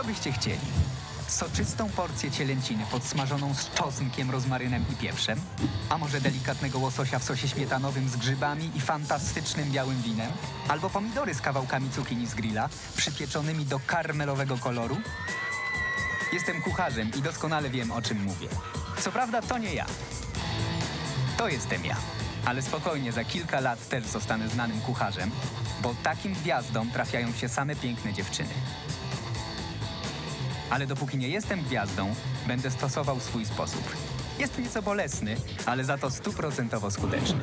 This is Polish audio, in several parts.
Co byście chcieli? Soczystą porcję cielęciny podsmażoną z czosnkiem, rozmarynem i pieprzem? A może delikatnego łososia w sosie śmietanowym z grzybami i fantastycznym białym winem? Albo pomidory z kawałkami cukinii z grilla, przypieczonymi do karmelowego koloru? Jestem kucharzem i doskonale wiem, o czym mówię. Co prawda, to nie ja. To jestem ja. Ale spokojnie, za kilka lat też zostanę znanym kucharzem, bo takim gwiazdom trafiają się same piękne dziewczyny. Ale dopóki nie jestem gwiazdą, będę stosował swój sposób. Jest nieco bolesny, ale za to stuprocentowo skuteczny.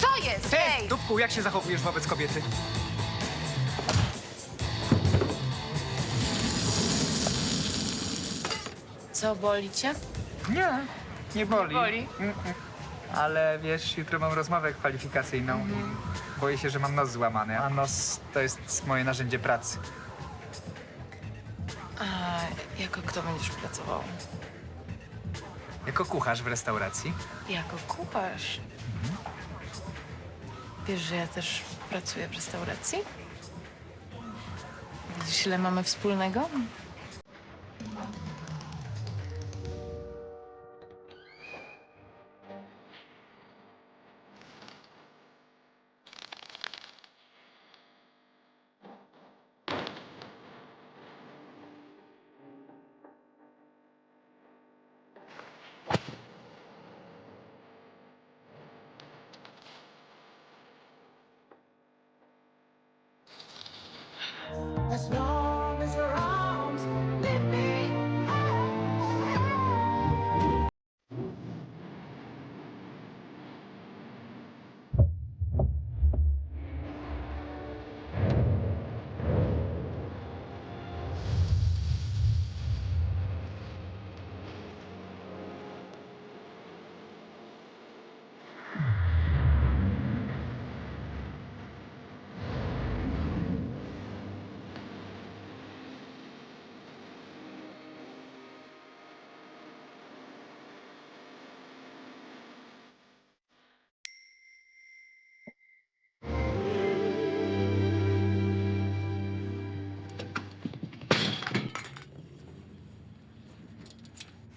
Co jest? Hej! Dubku, jak się zachowujesz wobec kobiety? Co, boli cię? Nie, nie boli. Boli? Ale wiesz, jutro mam rozmowę kwalifikacyjną i boję się, że mam nos złamany, a nos to jest moje narzędzie pracy. A jako kto będziesz pracował? Jako kucharz w restauracji. Jako kucharz. Wiesz, że ja też pracuję w restauracji? Widzisz, ile mamy wspólnego?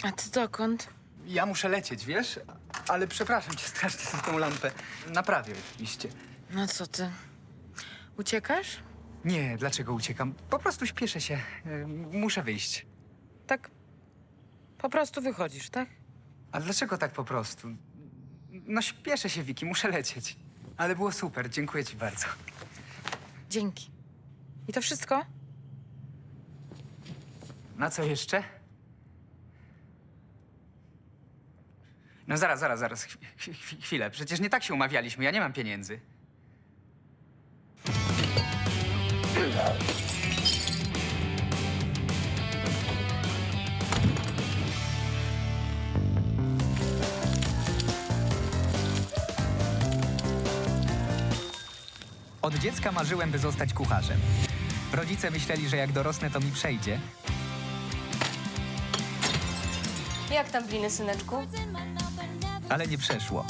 A ty dokąd? Ja muszę lecieć, wiesz? Ale przepraszam cię strasznie za tą lampę. Naprawię oczywiście. No co ty? Uciekasz? Nie, dlaczego uciekam? Po prostu śpieszę się. Y, Muszę wyjść. Tak po prostu wychodzisz, tak? A dlaczego tak po prostu? No śpieszę się, Wiki, muszę lecieć. Ale było super, dziękuję ci bardzo. Dzięki. I to wszystko? Na co jeszcze? No zaraz, zaraz, zaraz. Chwi- chwi- chwilę. Przecież nie tak się umawialiśmy. Ja nie mam pieniędzy. Od dziecka marzyłem, by zostać kucharzem. Rodzice myśleli, że jak dorosnę, to mi przejdzie, Jak tam winy, syneczku? Ale nie przeszło.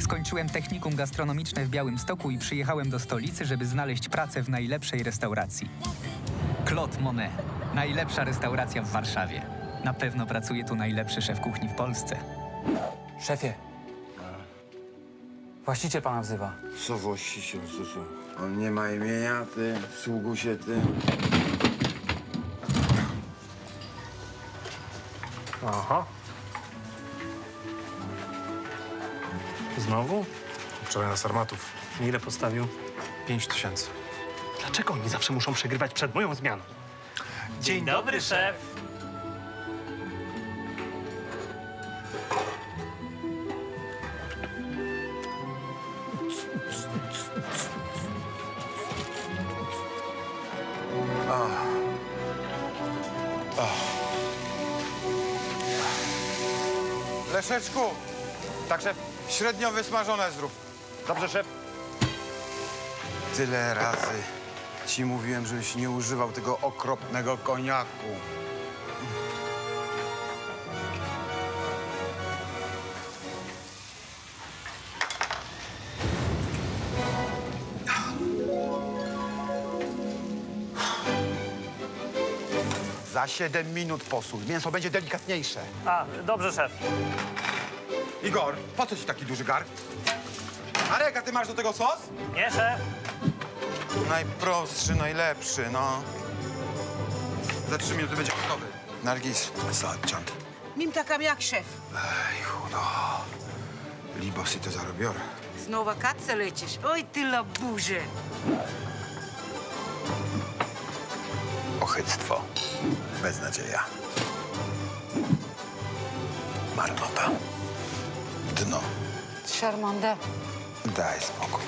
Skończyłem technikum gastronomiczne w Białymstoku i przyjechałem do stolicy, żeby znaleźć pracę w najlepszej restauracji. Claude Monet. Najlepsza restauracja w Warszawie. Na pewno pracuje tu najlepszy szef kuchni w Polsce. Szefie. Właściciel pana wzywa. Co właściciel, co co? On nie ma imienia, ty, sługu się ty. Aha. Znowu? Wczoraj na Sarmatów. Ile postawił? Pięć tysięcy. Dlaczego oni zawsze muszą przegrywać przed moją zmianą? Dzień dobry, szef. Leszeczku, Tak, szef. Średnio wysmażone zrób. Dobrze, szef. Tyle razy ci mówiłem, żebyś nie używał tego okropnego koniaku. Za 7 minut posuń. Mięso będzie delikatniejsze. A, dobrze, szef. Igor, po co ci taki duży gar? Marek, a ty masz do tego sos? Nie, szef. Najprostszy, najlepszy, no. Za 3 minuty będzie gotowy. Nargis, sadciant. Mim takam jak szef. Ej, chudo. Libos i to zarobiorę. Z wakacje lecisz. Oj, ty laburze. Ochyctwo. Beznadzieja. Marnota. Dno. Charmanda. Daj spokój.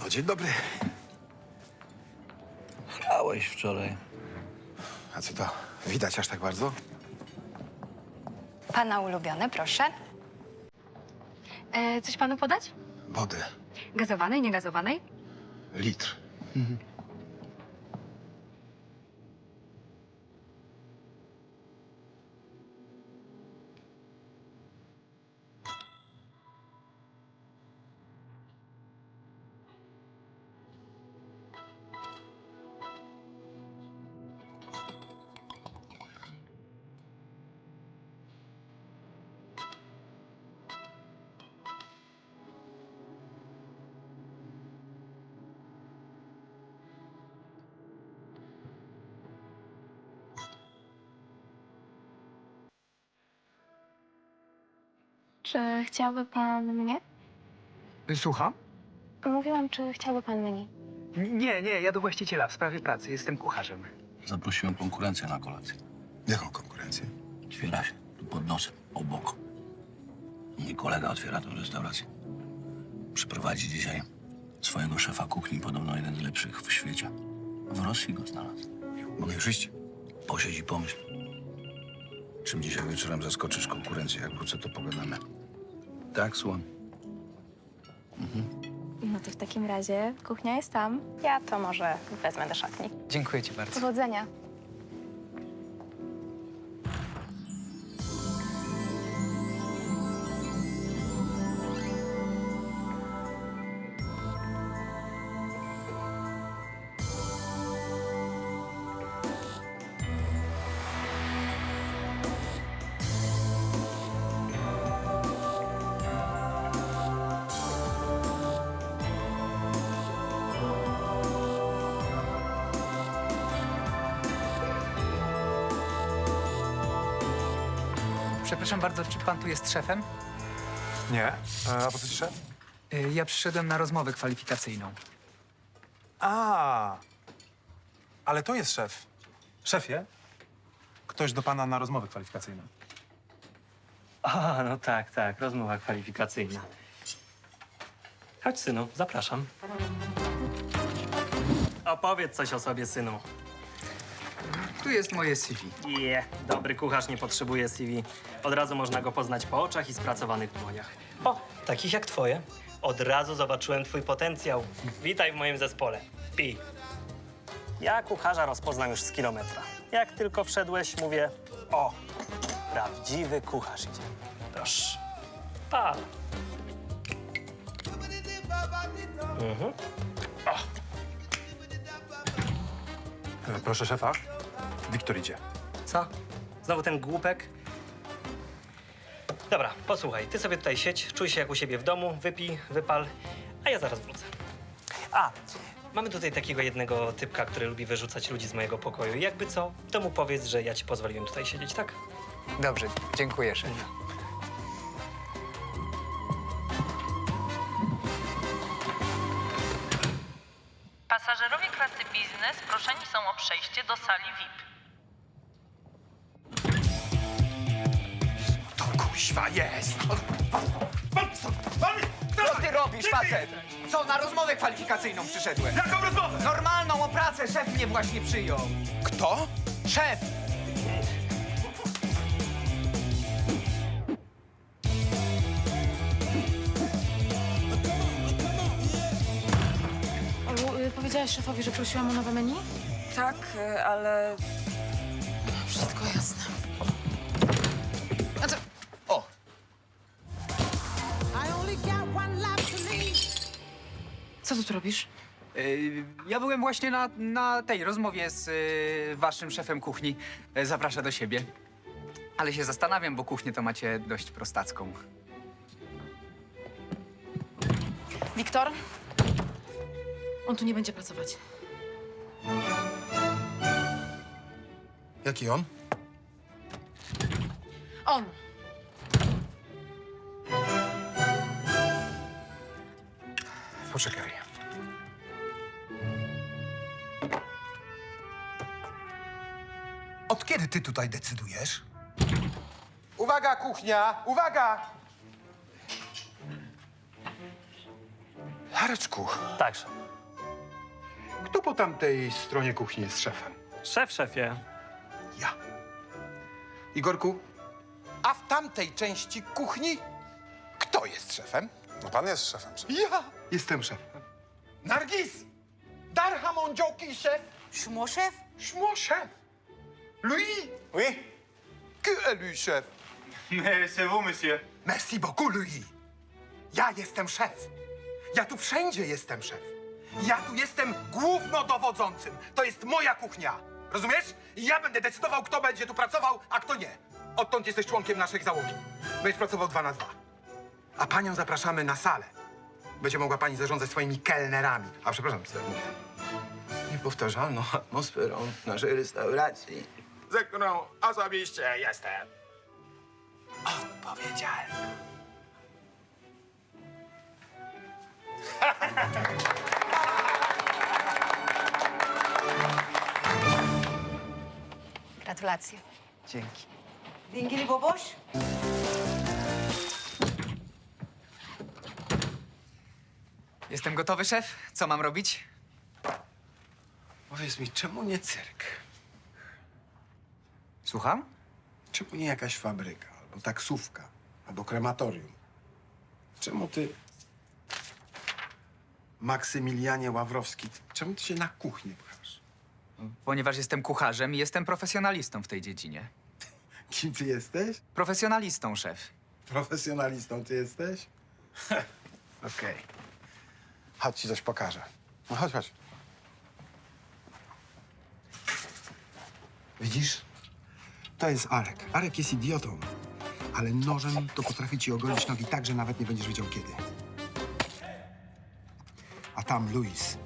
No, dzień dobry. Chlałeś wczoraj. A co to? Widać aż tak bardzo? Pana ulubione, proszę. E, coś panu podać? Wody. Gazowanej, niegazowanej? Litr. Czy chciałby pan mnie? Słucham? Mówiłam, czy chciałby pan mnie. Nie, nie, ja do właściciela w sprawie pracy. Jestem kucharzem. Zaprosiłem konkurencję na kolację. Jaką konkurencję? Otwiera się tu pod nosem, obok. Mój kolega otwiera tę restaurację. Przyprowadzi dzisiaj swojego szefa kuchni, podobno jeden z lepszych w świecie. W Rosji go znalazł. Mogę już iść? Posiedź i pomyśl. Czym dzisiaj wieczorem zaskoczysz konkurencję? Jak wrócę, to pogadamy. Tak, słucham. No to w takim razie kuchnia jest tam. Ja to może wezmę do szatni. Dziękuję ci bardzo. Powodzenia. Przepraszam bardzo, czy pan tu jest szefem? Nie. E, A po co ci szef? Y, Ja przyszedłem na rozmowę kwalifikacyjną. A, ale to jest szef. Szefie, ktoś do pana na rozmowę kwalifikacyjną. A, no tak, tak. Rozmowa kwalifikacyjna. Chodź, synu, zapraszam. Opowiedz coś o sobie, synu. Tu jest moje CV. Je, dobry kucharz nie potrzebuje CV. Od razu można go poznać po oczach i spracowanych dłoniach. O, takich jak twoje. Od razu zobaczyłem twój potencjał. Witaj w moim zespole. Pi. Ja kucharza rozpoznam już z kilometra. Jak tylko wszedłeś, mówię, o, prawdziwy kucharz idzie. Proszę. Pa. Mhm. E, Proszę szefa. Wiktor idzie. Co? Znowu ten głupek? Dobra, posłuchaj, ty sobie tutaj siedź, czuj się jak u siebie w domu, wypij, wypal, a ja zaraz wrócę. A, mamy tutaj takiego jednego typka, który lubi wyrzucać ludzi z mojego pokoju. Jakby co, to mu powiedz, że ja ci pozwoliłem tutaj siedzieć, tak? Dobrze, dziękuję, szefie. Pasażerowie klasy biznes proszeni są o przejście do sali VIP. Facet? Co, na rozmowę kwalifikacyjną przyszedłem? Jaką rozmowę? Normalną o pracę, szef mnie właśnie przyjął. Kto? Szef! Olu, y, powiedziałaś szefowi, że prosiłam o nowe menu? Tak, ale robisz? Yy, ja byłem właśnie na, na tej rozmowie z yy, waszym szefem kuchni. Yy, Zaprasza do siebie. Ale się zastanawiam, bo kuchnię to macie dość prostacką. Wiktor? On tu nie będzie pracować. Jaki on? On! Poczekaj. Od kiedy ty tutaj decydujesz? Uwaga, kuchnia! Uwaga! Hareczku, Tak, szef. Kto po tamtej stronie kuchni jest szefem? Szef, szefie. ja. Igorku, a w tamtej części kuchni kto jest szefem? No pan jest szefem. Szef. Ja! Jestem szefem. Nargis! Darhamon Joki szef! Szmo, szef? Szmo szef! Louis! Oui. Que lui szef? Mais c'est vous, monsieur. Merci beaucoup, Louis. Ja jestem szef. Ja tu wszędzie jestem szef. Ja tu jestem głównodowodzącym. To jest moja kuchnia. Rozumiesz? I ja będę decydował, kto będzie tu pracował, a kto nie. Odtąd jesteś członkiem naszej załogi. Będziesz pracował dwa na dwa. A panią zapraszamy na salę. Będzie mogła pani zarządzać swoimi kelnerami. A przepraszam, co ja mówię? Niepowtarzalną atmosferą naszej restauracji, za którą osobiście jestem odpowiedzialny. Gratulacje. Dzięki. Dingili boboś? Jestem gotowy, szef? Co mam robić? Powiedz mi, czemu nie cyrk? Słucham? Czemu nie jakaś fabryka, albo taksówka, albo krematorium? Czemu ty, Maksymilianie Ławrowski, czemu ty się na kuchnię pchasz? Ponieważ jestem kucharzem i jestem profesjonalistą w tej dziedzinie. Kim ty jesteś? Profesjonalistą, szef. Profesjonalistą ty jesteś? Okej. Chodź ci coś pokażę. No chodź, chodź. Widzisz? To jest Arek. Arek jest idiotą, ale nożem to potrafi ci ogolić nogi tak, że nawet nie będziesz wiedział kiedy. A tam Luis.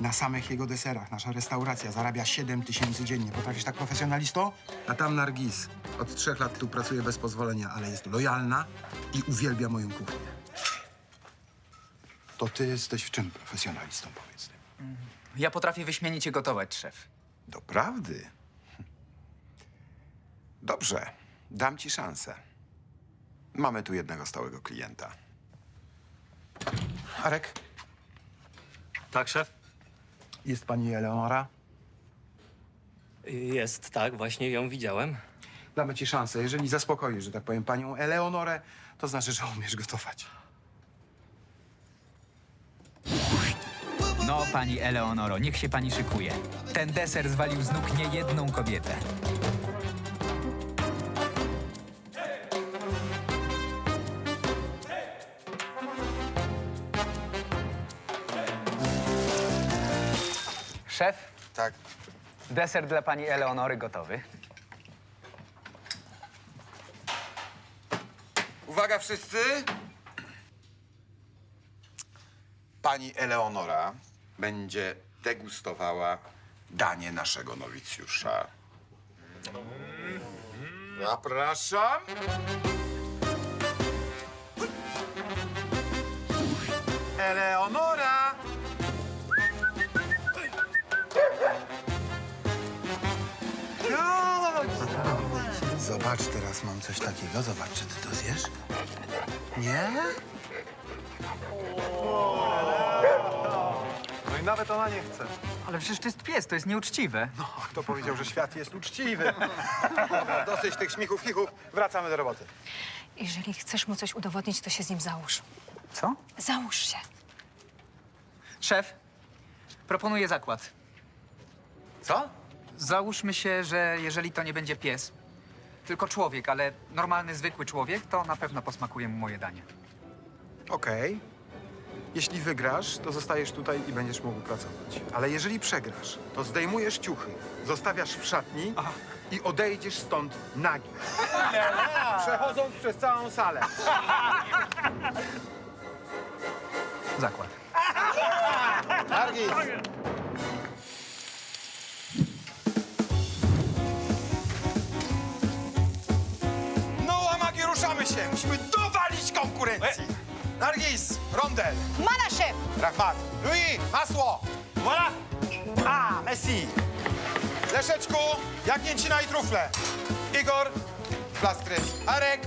Na samych jego deserach nasza restauracja zarabia 7 tysięcy dziennie. Potrafisz tak profesjonalisto? A tam Nargis. Od trzech lat tu pracuje bez pozwolenia, ale jest lojalna i uwielbia moją kuchnię. To ty jesteś w czym profesjonalistą, powiedz? Ja potrafię wyśmienicie gotować, szef. Doprawdy? Dobrze, dam ci szansę. Mamy tu jednego stałego klienta. Arek, Tak, szef? Jest pani Eleonora? Jest, tak, właśnie ją widziałem. Damy ci szansę. Jeżeli zaspokoisz, że tak powiem, panią Eleonorę, to znaczy, że umiesz gotować. No, pani Eleonoro, niech się pani szykuje. Ten deser zwalił z nóg niejedną kobietę. Szef, tak. deser dla pani Eleonory gotowy. Uwaga wszyscy! Pani Eleonora będzie degustowała danie naszego nowicjusza. Zapraszam. Eleonora! Zobacz, teraz mam coś takiego. Zobacz, czy ty to zjesz? Nie? No i nawet ona nie chce. Ale przecież to jest pies, to jest nieuczciwe. No, kto powiedział, że świat jest uczciwy? Dobra, dosyć tych śmichów, chichów. Wracamy do roboty. Jeżeli chcesz mu coś udowodnić, to się z nim załóż. Co? Załóż się. Szef, proponuję zakład. Co? Załóżmy się, że jeżeli to nie będzie pies, tylko człowiek, ale normalny, zwykły człowiek, to na pewno posmakuje mu moje danie. Okej. Jeśli wygrasz, to zostajesz tutaj i będziesz mógł pracować. Ale jeżeli przegrasz, to zdejmujesz ciuchy, zostawiasz w szatni i odejdziesz stąd nagi. Przechodząc przez całą salę. Zakład. Nargis! Nargis, rondel! Mana, szef! Rahmat, Louis, masło! Voilà! A, Messi! Leszeczku, jagnięcina i trufle. Igor, plastry. Arek,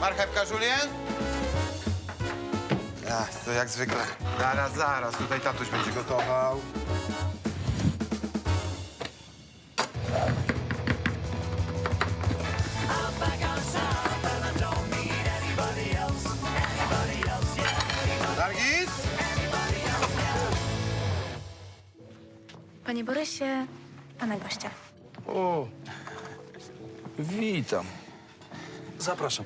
marchewka Julien. Ach, to jak zwykle. Zaraz, zaraz, tutaj tatuś będzie gotował. Panie Borysie, pana gościa. O, witam. Zapraszam.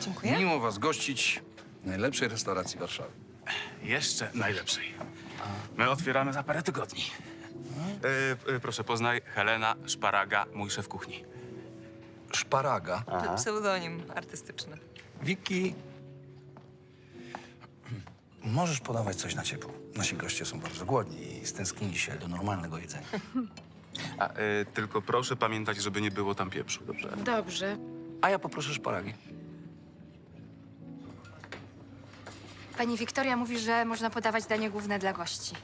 Dziękuję. Miło was gościć w najlepszej restauracji Warszawy. Jeszcze najlepszej. My otwieramy za parę tygodni. E, e, proszę, poznaj Helena Szparaga, mój szef kuchni. Szparaga. Pseudonim artystyczny. Wiki. Możesz podawać coś na ciepło. Nasi goście są bardzo głodni i stęsknili się do normalnego jedzenia. A, e, tylko proszę pamiętać, żeby nie było tam pieprzu, dobrze? Dobrze. A ja poproszę szparagi. Pani Wiktoria mówi, że można podawać danie główne dla gości.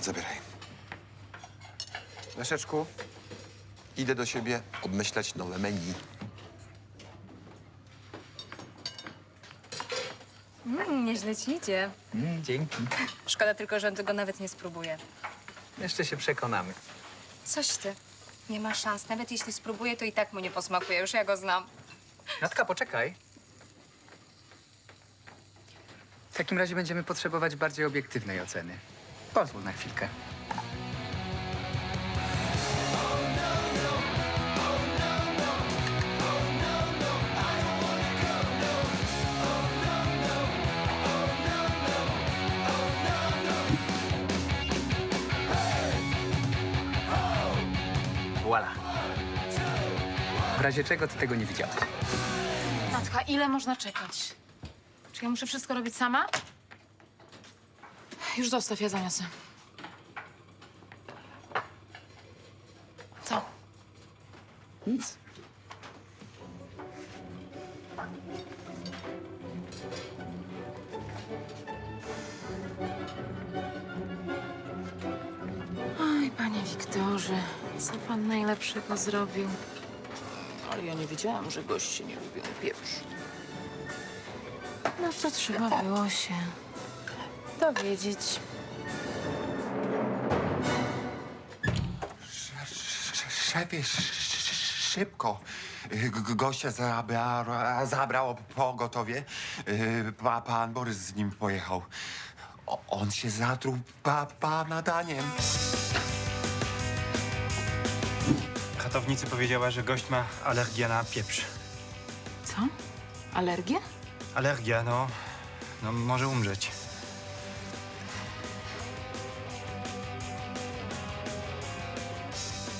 Zabieraj. Leszeczku, idę do siebie obmyślać nowe menu. Mm, nieźle ci idzie. Mm, dzięki. Szkoda tylko, że tego nawet nie spróbuję. Jeszcze się przekonamy. Coś ty. Nie ma szans. Nawet jeśli spróbuję, to i tak mu nie posmakuje. Już ja go znam. Natka, poczekaj. W takim razie będziemy potrzebować bardziej obiektywnej oceny. Pozwól na chwilkę. Razie czego ty tego nie widziałeś. Natka, ile można czekać? Czy ja muszę wszystko robić sama? Już zostaw, ja zaniosę. Co? Nic. Oj, panie Wiktorze, co pan najlepszego zrobił? Ja nie wiedziałam, że goście nie lubią pieprzu. No to trzeba było się dowiedzieć. Szefie, sz- sz- szybko. Gościa zabra, zabrał pogotowie. Y, Pa, pan Borys z nim pojechał. O, on się zatruł pa, pana daniem. Ratownicy powiedziała, że gość ma alergię na pieprz. Co? Alergię? Alergia, no, no może umrzeć.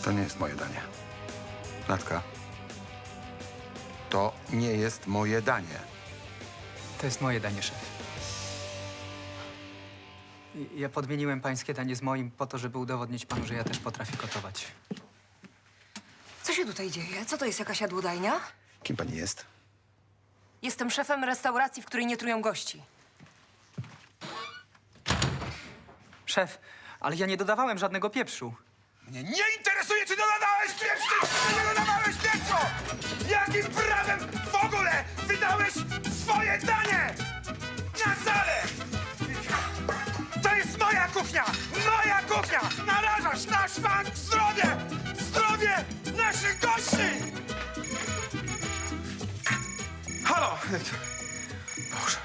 To nie jest moje danie. Natka. To nie jest moje danie. To jest moje danie, szef. Ja podmieniłem pańskie danie z moim po to, żeby udowodnić panu, że ja też potrafię gotować. Co się tutaj dzieje? Co to jest jakaś jadłodajnia? Kim pani jest? Jestem szefem restauracji, w której nie trują gości. Szef, ale ja nie dodawałem żadnego pieprzu. Mnie nie interesuje, czy dodawałeś pieprzu, czy nie dodawałeś pieprzu! Jakim prawem w ogóle wydałeś swoje danie na salę? To jest moja kuchnia! Moja kuchnia! Narażasz na szwank zdrowie! Zdrowie naszych gości! Halo! Boże.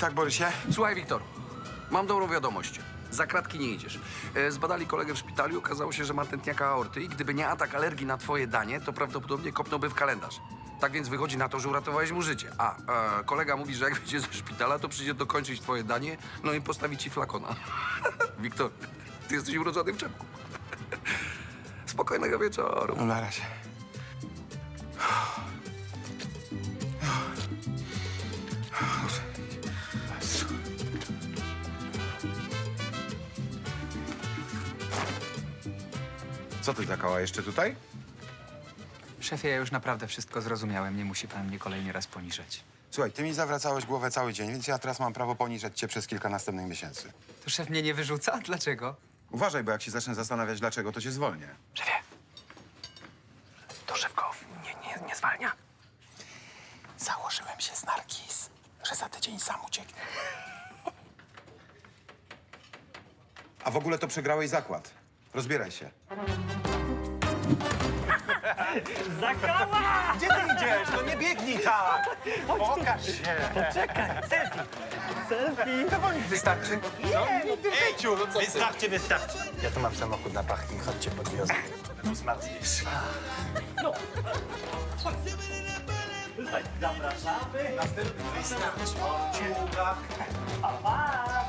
Tak, Borysie? Słuchaj, Wiktor, mam dobrą wiadomość. Za kratki nie idziesz. E, Zbadali kolegę w szpitalu okazało się, że ma tętniaka aorty i gdyby nie atak alergii na twoje danie, to prawdopodobnie kopnąłby w kalendarz. Tak więc wychodzi na to, że uratowałeś mu życie. A e, kolega mówi, że jak wyjdzie ze szpitala, to przyjdzie dokończyć twoje danie, no i postawi ci flakona. Wiktor, ty jesteś urodzony w czepku. Spokojnego wieczoru. No na razie. Co ty takała jeszcze tutaj? Szefie, ja już naprawdę wszystko zrozumiałem. Nie musi pan mnie kolejny raz poniżać. Słuchaj, ty mi zawracałeś głowę cały dzień, więc ja teraz mam prawo poniżać cię przez kilka następnych miesięcy. To szef mnie nie wyrzuca? Dlaczego? Uważaj, bo jak się zacznę zastanawiać dlaczego, to cię zwolnię. Szefie, to szef go nie, nie, nie zwalnia. Założyłem się z Narkis, że za tydzień sam ucieknie. A w ogóle to przegrałeś zakład. Rozbieraj się. Zakała! Gdzie ty idziesz? No nie biegnij tak! Pokaż się! Czekaj, selfie! Selfie! Wystarczy. Ejciu, no co Wystarczy, wystarczy. Ja tu mam samochód na parking, chodźcie podwiozę. Zmarzniesz. No. Zapraszamy. Następny. Wystarczy. Pa, pa.